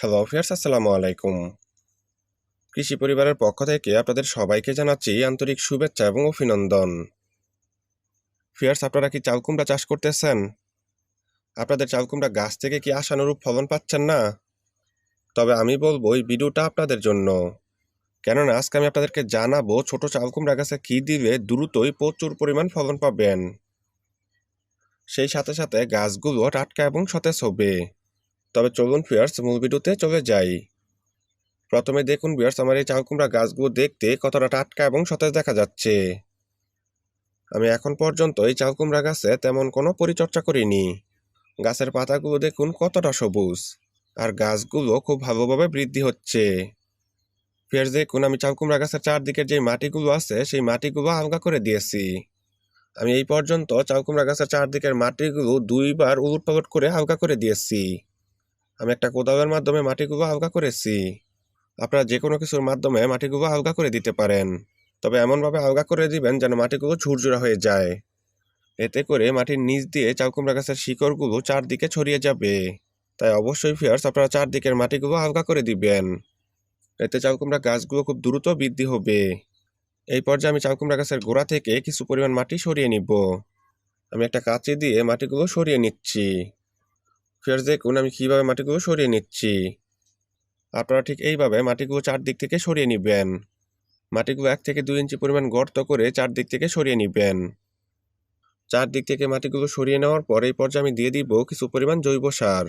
Hello fierce আসসালামু আলাইকুম। কৃষি পরিবারের পক্ষ থেকে আপনাদের সবাইকে জানাচ্ছি আন্তরিক শুভেচ্ছা এবং অভিনন্দন। ফিয়ার্স আপনারা কি চাল কুমড়া চাষ করতেছেন? আপনাদের চাল কুমড়া গাছ থেকে কি আশানুরূপ ফলন পাচ্ছেন না? তবে আমি বলব, এই ভিডিওটা আপনাদের জন্য। কেননা, আজকে আমি আপনাদেরকে জানাব, ছোট চাল কুমড়া গাছে কি দিলে দ্রুতই প্রচুর পরিমাণ ফলন পাবেন। সেই সাথে সাথে গাছগুলো টাটকা এবং সতেজ হবে। তবে চলুন ফিয়ার্স মূল ভিডিওতে চলে যাই। প্রথমে দেখুন বিয়ার্স আমার এই চাল কুমড়া গাছগুলো দেখতে কতটা টাটকা এবং সতেজ দেখা যাচ্ছে। আমি এখন পর্যন্ত এই চাল কুমড়া গাছে তেমন কোনো পরিচর্যা করিনি। গাছের পাতাগুলো দেখুন কতটা সবুজ, আর গাছগুলো খুব ভালোভাবে বৃদ্ধি হচ্ছে। ফিয়ার্স দেখুন, আমি চাল কুমড়া গাছের চারদিকের যে মাটিগুলো আছে, সেই মাটিগুলো আলগা করে দিয়েছি। আমি এই পর্যন্ত চাল কুমড়া গাছের চারদিকের মাটিগুলো দুইবার উলট পালট করে হালকা করে দিয়েছি। আমি একটা কোদালের মাধ্যমে মাটি মাটিগুলো আলগা করেছি। আপনারা যে কোনো কিছুর মাধ্যমে মাটি মাটিগুলো হালকা করে দিতে পারেন। তবে এমনভাবে হালকা করে দিবেন যেন মাটিগুলো ঝুরঝুরা হয়ে যায়। এতে করে মাটির নিচ দিয়ে চালকুমড়া গাছের শিকড়গুলো চারদিকে ছড়িয়ে যাবে। তাই অবশ্যই ফিয়ার্স আপনারা চারদিকের মাটিগুলো হালকা করে দিবেন। এতে চালকুমড়া গাছগুলো খুব দ্রুত বৃদ্ধি হবে। এই পর্যায়ে আমি চালকুমড়া গাছের গোড়া থেকে কিছু পরিমাণ মাটি সরিয়ে নিব। আমি একটা কাঁচি দিয়ে মাটিগুলো সরিয়ে নিচ্ছি। ফিয়ার্স দেখুন আমি কীভাবে মাটিগুলো সরিয়ে নিচ্ছি? আপনারা ঠিক এইভাবে মাটিগুলো চারদিক থেকে সরিয়ে নেবেন। মাটিগুলো এক থেকে দুই ইঞ্চি পরিমাণ গর্ত করে চারদিক থেকে সরিয়ে নেবেন। চারদিক থেকে মাটিগুলো সরিয়ে নেওয়ার পর এই পর্যায়ে আমি দিয়ে দিব কিছু পরিমাণ জৈব সার।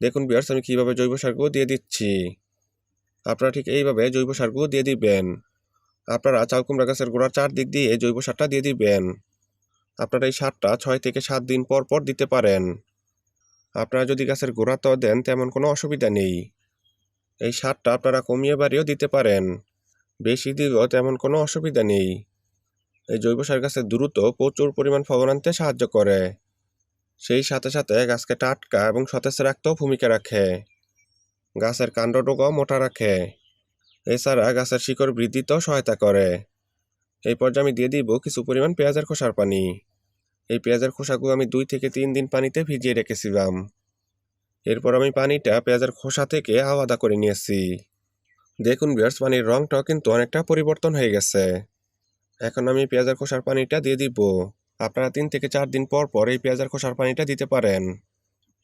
দেখুন বিয়ার্স আমি কীভাবে জৈব সারগুলো দিয়ে দিচ্ছি। আপনারা ঠিক এইভাবে জৈব সারগুলো দিয়ে দিবেন। আপনারা চাল কুমড়া গাছের গোড়ার চারদিক দিয়ে জৈব সারটা দিয়ে দিবেন। আপনারা এই সারটা ছয় থেকে সাত দিন পর পর দিতে পারেন। আপনারা যদি গাছের গোড়াতেও দেন, তেমন কোনো অসুবিধা নেই। এই সারটা আপনারা কমিয়ে বাড়িয়েও দিতে পারেন। বেশি দিলেও তেমন কোনো অসুবিধা নেই। এই জৈব সার গাছের দ্রুত প্রচুর পরিমাণ ফলন আনতে সাহায্য করে। সেই সাথে সাথে গাছকে টাটকা এবং সতেজ রাখতেও ভূমিকা রাখে। গাছের কাণ্ড কাণ্ডটুকুও মোটা রাখে। এছাড়া গাছের শিকড় বৃদ্ধিতেও সহায়তা করে। এই পর্যায়ে আমি দিয়ে দিব কিছু পরিমাণ পেঁয়াজের খোসার পানি। এই পেঁয়াজের খোসাগুলো আমি দুই থেকে তিন দিন পানিতে ভিজিয়ে রেখেছিলাম। এরপর আমি পানিটা পেঁয়াজের খোসা থেকে আলাদা করে নিয়েছি। দেখুন বিয়ার্স পানির রংটাও কিন্তু অনেকটা পরিবর্তন হয়ে গেছে। এখন আমি পেঁয়াজের খোসার পানিটা দিয়ে দিব। আপনারা তিন থেকে চার দিন পর পর এই পেঁয়াজের খোসার পানিটা দিতে পারেন।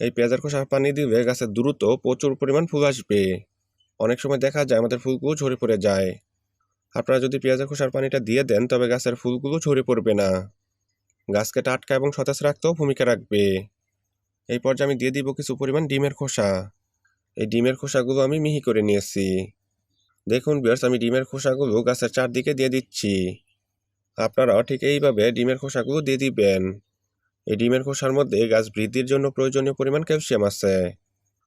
এই পেঁয়াজের খোসার পানি দিলে গাছে দ্রুত প্রচুর পরিমাণ ফুল আসবে। অনেক সময় দেখা যায় আমাদের ফুলগুলো ঝরে পড়ে যায়। আপনারা যদি পেঁয়াজের খোসার পানিটা দিয়ে দেন, তবে গাছের ফুলগুলো ঝরে পড়বে না। গাছকে টাটকা এবং সতেজ রাখতেও ভূমিকা রাখবে। এই পর্যায়ে আমি দিয়ে দিব কিছু পরিমাণ ডিমের খোসা। এই ডিমের খোসাগুলো আমি মিহি করে নিয়েছি। দেখুন বিয়ার্স আমি ডিমের খোসাগুলো গাছের চারদিকে দিয়ে দিচ্ছি। আপনারাও ঠিক এইভাবে ডিমের খোসাগুলো দিয়ে দিবেন। এই ডিমের খোসার মধ্যে গাছ বৃদ্ধির জন্য প্রয়োজনীয় পরিমাণ ক্যালসিয়াম আছে।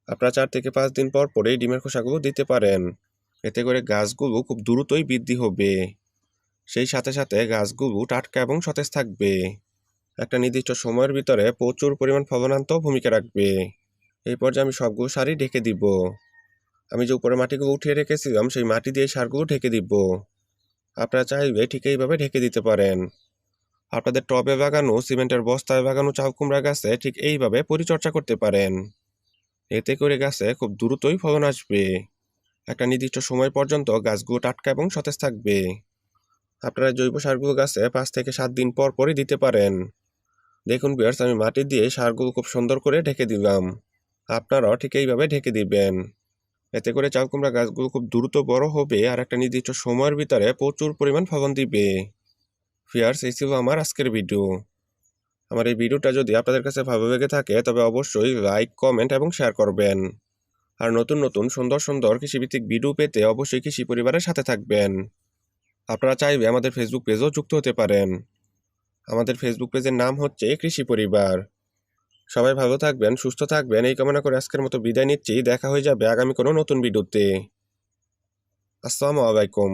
আপনারা চার থেকে পাঁচ দিন পর পরেই ডিমের খোসাগুলো দিতে পারেন। এতে করে গাছগুলো খুব দ্রুতই বৃদ্ধি হবে। সেই সাথে সাথে গাছগুলো টাটকা এবং সতেজ থাকবে। একটা নির্দিষ্ট সময়ের ভিতরে প্রচুর পরিমাণ ফলন আনতেও ভূমিকা রাখবে। এই পর্যায়ে আমি সবগুলো সারই ঢেকে দিব। আমি যে উপরে মাটিগুলো উঠিয়ে রেখেছিলাম, সেই মাটি দিয়ে সারগুলো ঢেকে দিব। আপনারা চাইবে ঠিক এইভাবে ঢেকে দিতে পারেন। আপনাদের টবে বাগানো, সিমেন্টের বস্তায় বাগানো চাল কুমড়া গাছে ঠিক এইভাবে পরিচর্যা করতে পারেন। এতে করে গাছে খুব দ্রুতই ফলন আসবে। একটা নির্দিষ্ট সময় পর্যন্ত গাছগুলো টাটকা এবং সতেজ থাকবে। আপনারা জৈব সারগুলো গাছে পাঁচ থেকে সাত দিন পর পরই দিতে পারেন। দেখুন বিয়ার্স আমি মাটি দিয়ে সারগুলো খুব সুন্দর করে ঢেকে দিলাম। আপনারাও ঠিক এইভাবে ঢেকে দিবেন। এতে করে চাল কুমড়া গাছগুলো খুব দ্রুত বড় হবে আর একটা নির্দিষ্ট সময়ের ভিতরে প্রচুর পরিমাণ ফলন দিবে। ফিয়ার্স এই ছিল আমার আজকের ভিডিও আমার এই ভিডিওটা যদি আপনাদের কাছে ভালো লেগে থাকে, তবে অবশ্যই লাইক কমেন্ট এবং শেয়ার করবেন। আর নতুন নতুন সুন্দর সুন্দর কৃষিভিত্তিক ভিডিও পেতে অবশ্যই কৃষি পরিবারের সাথে থাকবেন। আপনারা চাইবে আমাদের ফেসবুক পেজও যুক্ত হতে পারেন। আমাদের ফেসবুক পেজের নাম হচ্ছে কৃষি পরিবার। সবাই ভালো থাকবেন, সুস্থ থাকবেন। এই কামনা করে আজকের মতো বিদায় নিচ্ছি। দেখা হয়ে যাবে আগামী কোনো নতুন ভিডিওতে। আসসালামু আলাইকুম।